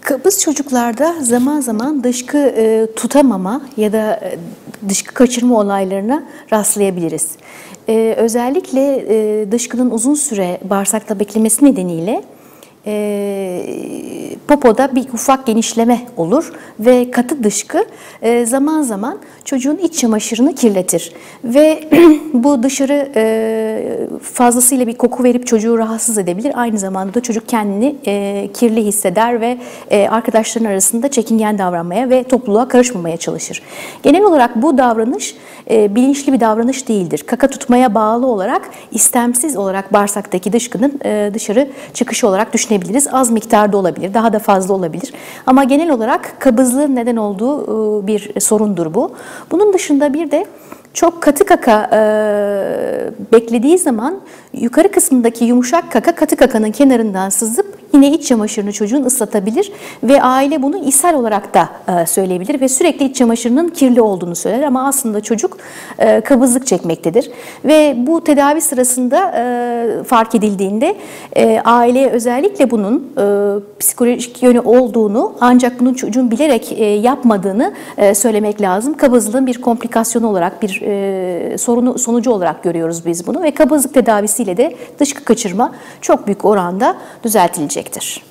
Kabız çocuklarda zaman zaman dışkı e, tutamama ya da e, dışkı kaçırma olaylarına rastlayabiliriz. E, özellikle e, dışkının uzun süre bağırsakta beklemesi nedeniyle popoda bir ufak genişleme olur ve katı dışkı e, zaman zaman çocuğun iç çamaşırını kirletir ve bu dışarı e, fazlasıyla bir koku verip çocuğu rahatsız edebilir. Aynı zamanda da çocuk kendini e, kirli hisseder ve e, arkadaşların arasında çekingen davranmaya ve topluluğa karışmamaya çalışır. Genel olarak bu davranış bilinçli bir davranış değildir. Kaka tutmaya bağlı olarak istemsiz olarak bağırsaktaki dışkının dışarı çıkışı olarak düşünebiliriz. Az miktarda olabilir, daha da fazla olabilir. Ama genel olarak kabızlığın neden olduğu e, bir sorundur bu. Bunun dışında bir de çok katı kaka e, beklediği zaman yukarı kısmındaki yumuşak kaka katı kakanın kenarından sızıp yine iç çamaşırını çocuğun ıslatabilir ve aile bunu ishal olarak da e, söyleyebilir ve sürekli iç çamaşırının kirli olduğunu söyler. Ama aslında çocuk e, kabızlık çekmektedir. Ve bu tedavi sırasında e, fark edildiğinde aileye özellikle bunun psikolojik yönü olduğunu ancak bunun çocuğun bilerek yapmadığını söylemek lazım. Kabızlığın bir komplikasyonu olarak bir sorunu sonucu olarak görüyoruz biz bunu. Ve kabızlık tedavisiyle de dışkı kaçırma çok büyük oranda düzeltilecektir.